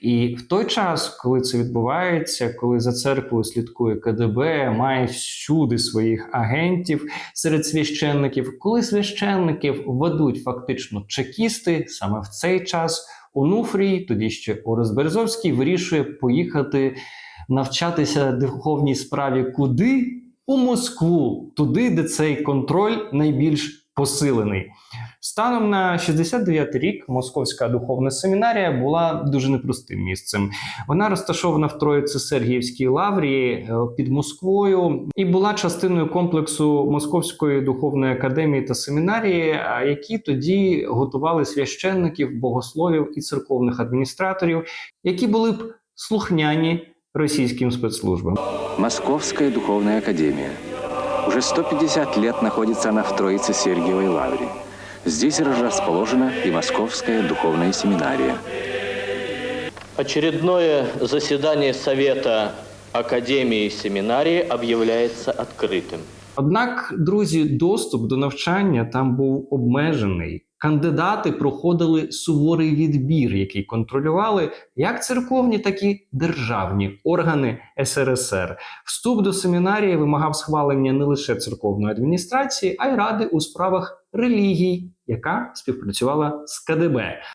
І в той час, коли це відбувається, коли за церквою слідкує КДБ, має всюди своїх агентів серед священників, коли священників ведуть фактично чекісти, саме в цей час Онуфрій, тоді ще Орес Березовський, вирішує поїхати навчатися духовній справі куди? У Москву, туди, де цей контроль найбільш посилений. Станом на 69 рік Московська духовна семінарія була дуже непростим місцем. Вона розташована в Троїце-Сергіївській лаврі е, під Москвою і була частиною комплексу Московської духовної академії та семінарії, а, які тоді готували священників, богословів і церковних адміністраторів, які були б слухняні російським спецслужбам. Московская духовная академия. Уже 150 лет находится она в Троице Сергиевой Лавре. Здесь же расположена и Московская духовная семинария. Очередное заседание Совета Академии Семинарии объявляется открытым. Однак, друзі, доступ до навчання там був обмежений. Кандидати проходили суворий відбір, який контролювали як церковні, так і державні органи СРСР. Вступ до семінарії вимагав схвалення не лише церковної адміністрації, а й ради у справах релігій, яка співпрацювала з КДБ.